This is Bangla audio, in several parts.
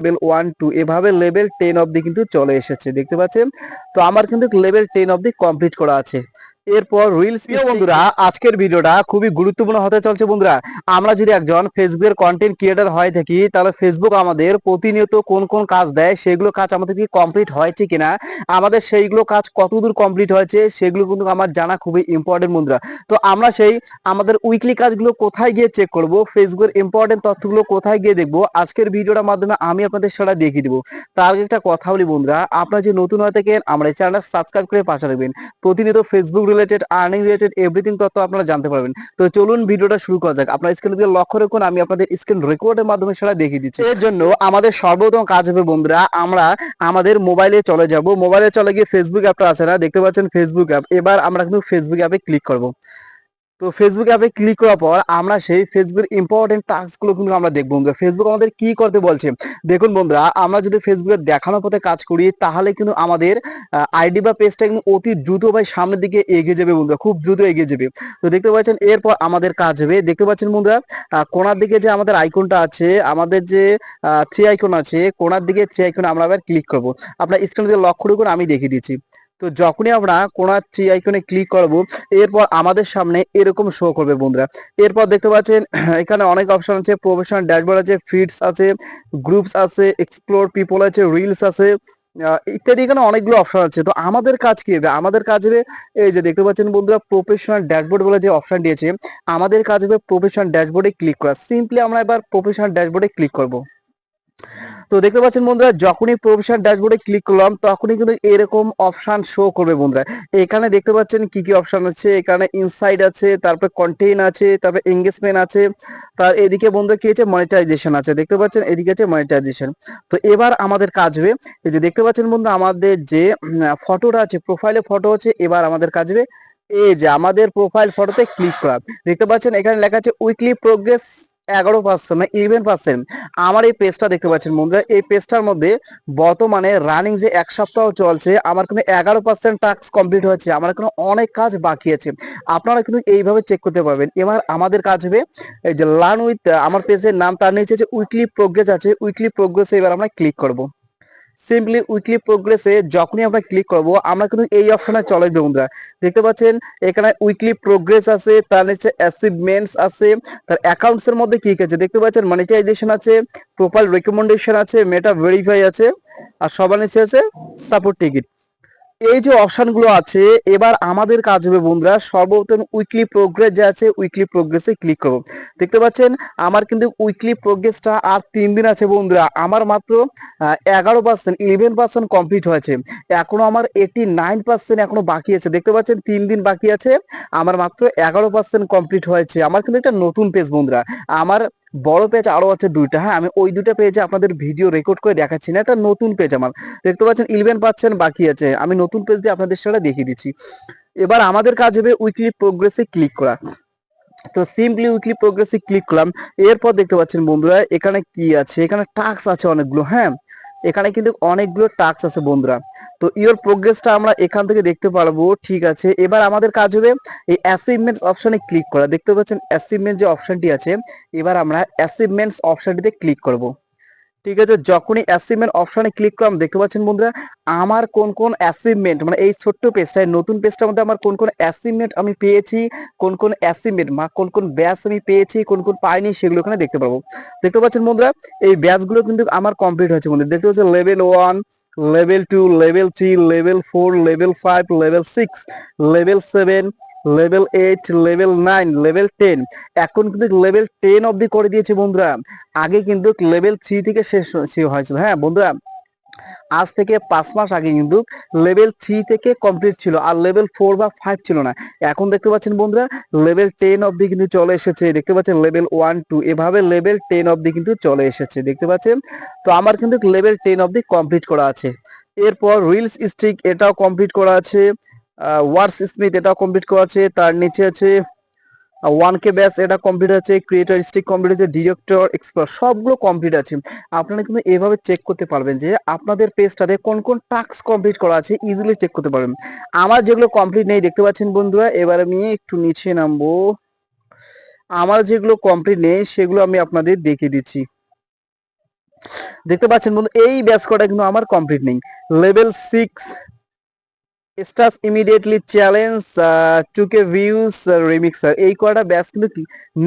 লেভেল ওয়ান টু এভাবে লেভেল টেন অবধি কিন্তু চলে এসেছে, দেখতে পাচ্ছেন? তো আমার কিন্তু লেভেল টেন অবধি কমপ্লিট করা আছে। এরপর রিলস বন্ধুরা আজকের ভিডিওটা খুবই গুরুত্বপূর্ণ হতে চলছে বন্ধুরা। আমরা যদি একজন ফেসবুকের কন্টেন্ট ক্রিয়েটর হয়ে থাকি তাহলে ফেসবুক আমাদের প্রতিনিয়ত কোন কোন কাজ দেয় সেগুলো কাজ আমাদের কি কমপ্লিট হয়েছে কিনা আমাদের সেইগুলো কাজ কতদূর কমপ্লিট হয়েছে সেগুলো কিন্তু আমার জানা খুবই ইম্পর্টেন্ট বন্ধুরা। তো আমরা সেই আমাদের উইকলি কাজগুলো কোথায় গিয়ে চেক করব ফেসবুকের ইম্পর্টেন্ট তথ্যগুলো কোথায় গিয়ে দেখব আজকের ভিডিওটার মাধ্যমে আমি আপনাদের সেটা দেখিয়ে দিব। তার আগে একটা কথা বলি বন্ধুরা আপনারা যে নতুন হয়ে থাকেন আমরা এই চ্যানেলটা সাবস্ক্রাইব করে পাশে থাকবেন। প্রতিনিয়ত Facebook related earning related everything তথ্য আপনারা জানতে পারবেন। তো চলুন ভিডিওটা শুরু করা যাক। আপনার স্ক্রিন দিয়ে লক্ষ্য রাখুন, আমি আপনাদের স্ক্রিন রেকর্ডের মাধ্যমে সেটা দেখিয়ে দিচ্ছি। এর জন্য আমাদের সর্বপ্রথম কাজ হবে বন্ধুরা, আমরা আমাদের মোবাইলে চলে যাব। মোবাইলে চলে গিয়ে ফেসবুক অ্যাপটা আছে না, দেখতে পাচ্ছেন ফেসবুক অ্যাপ এবার আমরা কিন্তু ফেসবুক অ্যাপে ক্লিক করব। তো ফেসবুক অ্যাপে ক্লিক করার পর আমরা সেই ফেসবুকের ইম্পর্টেন্ট টাস্কগুলো কিন্তু আমরা দেখব বন্ধুরা। ফেসবুক আমাদের কি করতে বলছে? দেখুন বন্ধুরা, আমরা যদি ফেসবুকের দেখানোর পথে কাজ করি, তাহলে কিন্তু আমাদের আইডি বা পেজটা কিন্তু অতি দ্রুত ভাই সামনের দিকে এগিয়ে যাবে বন্ধুরা, খুব দ্রুত এগিয়ে যাবে। তো দেখতে পাচ্ছেন, এরপর আমাদের কাজ হবে। দেখতে পাচ্ছেন বন্ধুরা কোণার দিকে যে আমাদের আইকনটা আছে, আমাদের যে থ্রি আইকন আছে, কোনার দিকে থ্রি আইকন আমরা আবার ক্লিক করব। আপনার স্ক্রিনে লক্ষ্য করে আমি দেখিয়ে দিচ্ছি। তো যখনই আমরা কোণার থ্রি আইকনে ক্লিক করব, এরপর আমাদের সামনে এরকম শো করবে বন্ধুরা। এরপর দেখতে পাচ্ছেন, এখানে অনেক অপশন আছে প্রফেশনাল ড্যাশবোর্ড আছে ফিডস আছে গ্রুপস আছে এক্সপ্লোর পিপল আছে রিলস আছে ইত্যাদি এখানে অনেকগুলো অপশন আছে। তো আমাদের কাজ কি হবে? আমাদের কাজ হবে, এই যে দেখতে পাচ্ছেন বন্ধুরা প্রফেশনাল ড্যাশবোর্ড বলে যে অপশন দিয়েছে, আমাদের কাজ হবে প্রফেশনাল ড্যাশবোর্ডে ক্লিক করা। সিম্পলি আমরা এবার প্রফেশনাল ড্যাশবোর্ডে ক্লিক করব। তো দেখতে পাচ্ছেন বন্ধুরা, যখনই প্রফেশনাল ড্যাশবোর্ডে ক্লিক করলাম, তখনই কিন্তু এরকম অপশন শো করবে বন্ধুরা। এখানে দেখতে পাচ্ছেন কি কি অপশন আছে, এখানে ইনসাইড আছে, তারপরে কন্টেইন আছে, তারপরে এঙ্গেজমেন্ট আছে, তার এদিকে বন্ধুরা কি আছে মনিটাইজেশন আছে। দেখতে পাচ্ছেন এদিকে আছে মনিটাইজেশন তো এবার আমাদের কাজ হবে, এই যে দেখতে পাচ্ছেন বন্ধু আমাদের যে ফটোটা আছে প্রোফাইলে ফটো আছে, এবার আমাদের কাজ হবে, এই যে আমাদের প্রোফাইল ফটোতে ক্লিক করা। দেখতে পাচ্ছেন এখানে লেখা আছে উইকলি প্রোগ্রেস এগারো পার্সেন্ট মানে ইলেভেন পার্সেন্ট আমার এই পেজটা দেখতে পাচ্ছেন বন্ধুরা, এই পেজটার মধ্যে বর্তমানে রানিং যে এক সপ্তাহ চলছে, আমার কিন্তু এগারো পার্সেন্ট টাস্ক কমপ্লিট হয়েছে, আমার কিন্তু অনেক কাজ বাকি আছে। আপনারা কিন্তু এইভাবে চেক করতে পারবেন। এবার আমাদের কাজ হবে, এই যে লার্ন উইথ আমার পেজের নাম তার নিচে যে উইকলি প্রোগ্রেস আছে উইকলি প্রোগ্রেসে এবার আমরা ক্লিক করব। সিম্পলি উইকলি প্রোগ্রেসে যখনই আমরা ক্লিক করব, আমরা কিন্তু এই অপশনে চলে আসবে বন্ধুরা। দেখতে পাচ্ছেন, এখানে উইকলি প্রোগ্রেস আছে, তার নিচে অ্যাচিভমেন্টস আছে, তার অ্যাকাউন্টস এর মধ্যে কি কি আছে? দেখতে পাচ্ছেন মনিটাইজেশন আছে প্রোফাইল রেকমেন্ডেশন আছে মেটা ভেরিফাই আছে, আর সবার নিচে আছে সাপোর্ট টিকিট এই যে অপশনগুলো আছে, এবার আমাদের কাজ হবে বন্ধুরা, সর্বপ্রথম উইকলি প্রোগ্রেস যে আছে উইকলি প্রোগ্রেসে ক্লিক করব। দেখতে পাচ্ছেন, আমার কিন্তু উইকলি প্রোগ্রেসটা আর তিন দিন আছে বন্ধুরা, আমার মাত্র এগারো পার্সেন্ট ইলেভেন পার্সেন্ট কমপ্লিট হয়েছে। এখনও আমার এইটি নাইন পার্সেন্ট এখনও বাকি আছে। দেখতে পাচ্ছেন, তিন দিন বাকি আছে, আমার মাত্র এগারো পার্সেন্ট কমপ্লিট হয়েছে। আমার কিন্তু একটা নতুন পেজ বন্ধুরা, আমার বড় পেজ আরও আছে দুইটা হ্যাঁ? আমি ওই দুটো পেজে আপনাদের ভিডিও রেকর্ড করে দেখাচ্ছি না, এটা নতুন পেজ আমার। দেখতে পাচ্ছেন ইলেভেন পাচ্ছেন, বাকি আছে। আমি নতুন পেজ দিয়ে আপনাদের সেটা দেখিয়ে দিচ্ছি। এবার আমাদের কাজ হবে উইকলি প্রোগ্রেসে ক্লিক করা। তো সিম্পলি উইকলি প্রোগ্রেসে ক্লিক করলাম। এরপর দেখতে পাচ্ছেন বন্ধুরা, এখানে কি আছে? এখানে টাস্ক আছে অনেকগুলো হ্যাঁ? এখানে কিন্তু অনেকগুলো টাস্ক আছে বন্ধুরা। তো ইওর প্রোগ্রেসটা আমরা এখান থেকে দেখতে পারব, ঠিক আছে। এবার আমাদের কাজ হবে এই অ্যাচিভমেন্টস অপশনে ক্লিক করা। দেখতে পাচ্ছেন অ্যাচিভমেন্ট যে অপশনটি আছে, এবার আমরা অ্যাচিভমেন্টস অপশনটিতে ক্লিক করব। ঠিক আছে, যখনই অ্যাচিভমেন্ট অপশনে ক্লিক করলাম, দেখতে পাচ্ছেন বন্ধুরা, আমার কোন কোন অ্যাচিভমেন্ট মানে এই ছোট্ট পেজটায় নতুন পেজটার মধ্যে আমার কোন কোন অ্যাচিভমেন্ট আমি পেয়েছি, কোন কোন অ্যাচিভমেন্ট বা কোন কোন ব্যাচ আমি পেয়েছি, কোন কোন পাইনি, সেগুলো এখানে দেখতে পাবো। দেখতে পাচ্ছেন বন্ধুরা, এই ব্যাচগুলো কিন্তু আমার কমপ্লিট হয়েছে বন্ধুরা। দেখতে পাচ্ছেন level one level two level three level four level five level six level seven level eight level nine level ten এখন কিন্তু লেভেল টেন অবধি করে দিয়েছে বন্ধুরা। আগে কিন্তু লেভেল থ্রি থেকে শেষ হয়েছিল। হ্যাঁ বন্ধুরা? আজ থেকে পাঁচ মাস আগে কিন্তু লেভেল থ্রি থেকে কমপ্লিট ছিল। আর লেভেল ফোর বা ফাইভ ছিল না। এখন দেখতে পাচ্ছেন বন্ধুরা লেভেল টেন অবধি কিন্তু চলে এসেছে। দেখতে পাচ্ছেন লেভেল ওয়ান টু এভাবে লেভেল টেন অবধি কিন্তু চলে এসেছে। দেখতে পাচ্ছেন? তো আমার কিন্তু লেভেল টেন অবধি কমপ্লিট করা আছে। এরপর রিলস স্ট্রিক এটাও কমপ্লিট করা আছে। ওয়ার্স স্মিথ এটাও কমপ্লিট করা আছে তার নিচে আছে ওয়ান কে ব্যাস এটা কমপ্লিট আছে ক্রিয়েটর স্টিক কমপ্লিট আছে ডিরেক্টর এক্সপ্লোর সবগুলো কমপ্লিট আছে। আপনারা কিন্তু এভাবে চেক করতে পারবেন যে আপনাদের পেজটাতে কোন কোন টাস্ক কমপ্লিট করা আছে ইজিলি চেক করতে পারবেন। আমার যেগুলো কমপ্লিট নেই, দেখতে পাচ্ছেন বন্ধুরা, এবার আমি একটু নিচে নামবো। আমার যেগুলো কমপ্লিট নেই, সেগুলো আমি আপনাদের দেখিয়ে দিচ্ছি। দেখতে পাচ্ছেন বন্ধু, এই ব্যাচ কটা কিন্তু আমার কমপ্লিট নেই। Level six stars immediately challenge টুকে ভিউস রিমিক্সার এই কয়টা ব্যাচ কিন্তু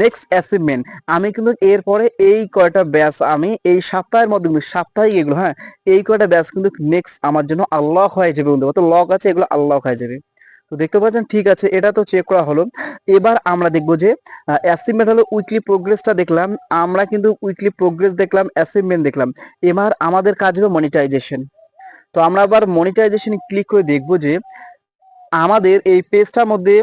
নেক্সট অ্যাচিভমেন্ট আমি কিন্তু এরপরে এই কয়টা ব্যাচ আমি এই সপ্তাহের মধ্যে কিন্তু সাপ্তাহিক এগুলো হ্যাঁ? এই কয়টা ব্যাচ কিন্তু নেক্সট আমার জন্য আল্লাহ হয়ে যাবে, বন্ধু। তো লক আছে, এগুলো আল্লাহ হয়ে যাবে। তো দেখতে পাচ্ছেন, ঠিক আছে, এটা তো চেক করা হলো। এবার আমরা দেখব যে অ্যাসিভমেন্ট হলো উইকলি প্রোগ্রেসটা দেখলাম। আমরা কিন্তু উইকলি প্রোগ্রেস দেখলাম অ্যাসিভমেন্ট দেখলাম। এবার আমাদের কাজ হবে মনিটাইজেশন তো আমরা আবার মনিটাইজেশন ক্লিক করে দেখব যে আমাদের এই পেজটার মধ্যে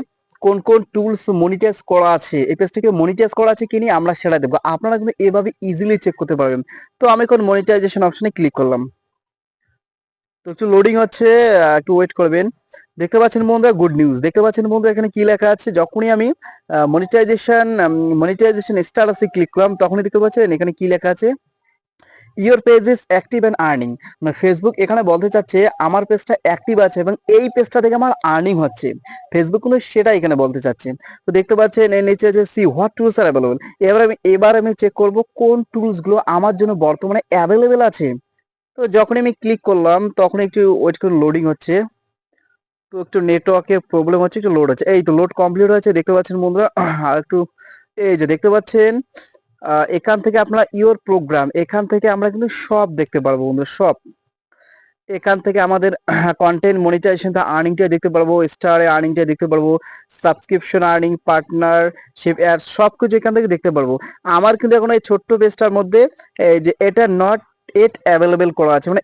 কোন কোন টুলস মনিটাইজ করা আছে, এই পেজটাকে মনিটাইজ করা আছে কিনি আমরা সেটা দেখব। আপনারা কিন্তু এভাবে ইজিলি চেক করতে পারবেন। তো আমি এখন মনিটাইজেশন অপশনে ক্লিক করলাম। তো একটু লোডিং হচ্ছে একটু ওয়েট করবেন। দেখতে পাচ্ছেন বন্ধুরা গুড নিউজ দেখতে পাচ্ছেন বন্ধুরা, এখানে কি লেখা আছে? যখনই আমি মনিটাইজেশন মনিটাইজেশন স্ট্যাটাসে ক্লিক করলাম, তখনই দেখতে পাচ্ছেন এখানে কি লেখা আছে? Your page is active and earning মানে ফেসবুক এখানে বলতে চাচ্ছে, আমার পেজটা অ্যাক্টিভ আছে এবং এই পেজটা থেকে আমার আর্নিং হচ্ছে। ফেসবুক কিন্তু সেটা এখানে বলতে চাচ্ছে। তো দেখতে পাচ্ছেন, এর নিচে আছে see what tools are available এবার আমি এবার আমি চেক করব কোন টুলসগুলো আমার জন্য বর্তমানে অ্যাভেলেবেল আছে। তো যখন আমি ক্লিক করলাম, তখন একটু, ওয়েট করে লোডিং হচ্ছে। তো একটু নেটওয়ার্কের প্রবলেম হচ্ছে, একটু লোড হচ্ছে। এই তো লোড কমপ্লিট হয়েছে, দেখতে পাচ্ছেন বন্ধুরা। আর একটু, এই যে দেখতে পাচ্ছেন এখান থেকে আপনারা ইওর প্রোগ্রাম এখান থেকে আমরা কিন্তু সব দেখতে পারব বন্ধু, সব। এখান থেকে আমাদের কন্টেন্ট মনিটাইজেশন আর্নিংটা দেখতে পারব স্টারে আর্নিংটা দেখতে পারব সাবস্ক্রিপশন আর্নিং পার্টনারশিপ অ্যাড সবকিছু এখান থেকে দেখতে পারব। আমার কিন্তু এখন এই ছোট্ট পেজটার মধ্যে যে এটা নট এট অ্যাভেলেবেল করা আছে মানে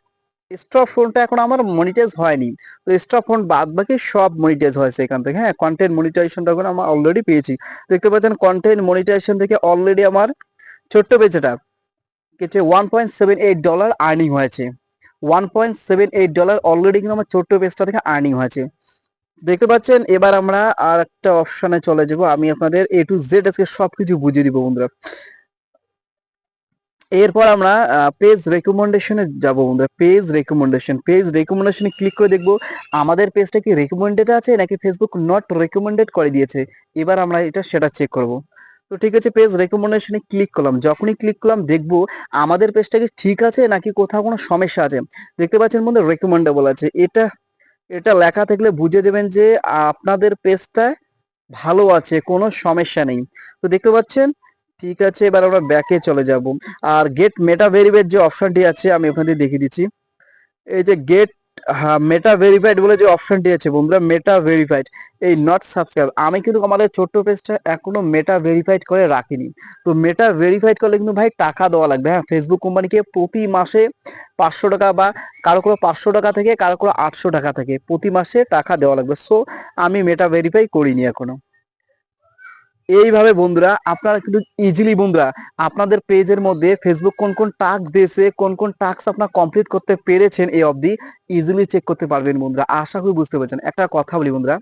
স্টপ ফোনটা এখন আমার মনিটাইজ হয়নি। তো স্টপ ফোন বাদ বাকি সব মনিটাইজ হয়েছে এখান থেকে হ্যাঁ? কন্টেন্ট মনিটাইজেশনটা এখন আমরা অলরেডি পেয়েছি। দেখতে পাচ্ছেন কন্টেন্ট মনিটাইজেশন থেকে অলরেডি আমার ছোট্ট পেজটা কিছু one point seven eight dollar earning হয়েছে। One point seven eight dollar already কিন্তু আমার ছোট্ট পেজটা থেকে আর্নিং হয়েছে। দেখতে পাচ্ছেন, এবার আমরা আর একটা অপশনে চলে যাব। আমি আপনাদের এ টু জেড আজকে সবকিছু বুঝিয়ে দিব বন্ধুরা। এরপর আমরা পেজ রেকমেন্ডেশনে যাব বন্ধুরা। পেজ রেকমেন্ডেশন পেজ রেকমেন্ডেশনে ক্লিক করে দেখব, আমাদের পেজটা কি রেকমেন্ডেড আছে নাকি ফেসবুক নট রেকমেন্ডেড করে দিয়েছে? এবার আমরা এটা সেটা চেক করব। তো ঠিক আছে পেজ রেকমেন্ডেশনে ক্লিক করলাম। যখনই ক্লিক করলাম, দেখব আমাদের পেজটা কি ঠিক আছে নাকি কোথাও কোনো সমস্যা আছে? দেখতে পাচ্ছেন বন্ধু রেকমেন্ডেবল আছে। এটা এটা লেখা থাকলে বুঝে যাবেন যে আপনাদের পেজটা ভালো আছে, কোনো সমস্যা নেই। তো দেখতে পাচ্ছেন ঠিক আছে, এবার আমরা ব্যাকে চলে যাব। আর গেট মেটা ভেরিফাইড যে অপশনটি আছে, আমি ওখান থেকে দেখিয়ে দিচ্ছি। এই যে গেট হ্যাঁ মেটা ভেরিফাইড বলে যে অপশনটি আছে, বন্ধুরা মেটা ভেরিফাইড এই নট সাবস্ক্রাইব আমি কিন্তু আমাদের ছোট্ট পেজটা এখনও মেটা ভেরিফাইড করে রাখিনি। তো মেটা ভেরিফাইড করলে কিন্তু ভাই টাকা দেওয়া লাগবে। হ্যাঁ ফেসবুক কোম্পানিকে প্রতি মাসে পাঁচশো টাকা বা কারও কোনো পাঁচশো টাকা থেকে, কারও কোনো আটশো টাকা থেকে প্রতি মাসে টাকা দেওয়া লাগবে। সো আমি মেটা ভেরিফাই করিনি এখনও। এইভাবে বন্ধুরা, আপনারা কিন্তু ইজিলি বন্ধুরা, আপনাদের পেজের মধ্যে ফেসবুক কোন কোন টাস্ক দিয়েছে, কোন কোন টাস্ক আপনার কমপ্লিট করতে পেরেছেন এই অবধি ইজিলি চেক করতে পারবেন বন্ধুরা। আশা করি বুঝতে পারছেন। একটা কথা বলি বন্ধুরা,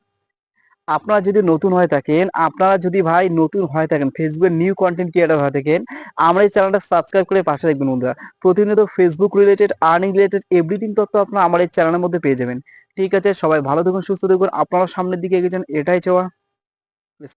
আপনারা যদি নতুন হয়ে থাকেন, আপনারা যদি ভাই নতুন হয়ে থাকেন ফেসবুকের নিউ কন্টেন্ট ক্রিয়েটার হয়ে থাকেন, আমরা এই চ্যানেলটা সাবস্ক্রাইব করে পাশে দেখবেন বন্ধুরা। প্রতিনিয়ত Facebook related earning related everything তথ্য আপনারা আমার এই চ্যানেলের মধ্যে পেয়ে যাবেন। ঠিক আছে, সবাই ভালো থাকুন, সুস্থ থাকুন আপনারা সামনের দিকে এগিয়ে যান, এটাই চাওয়া।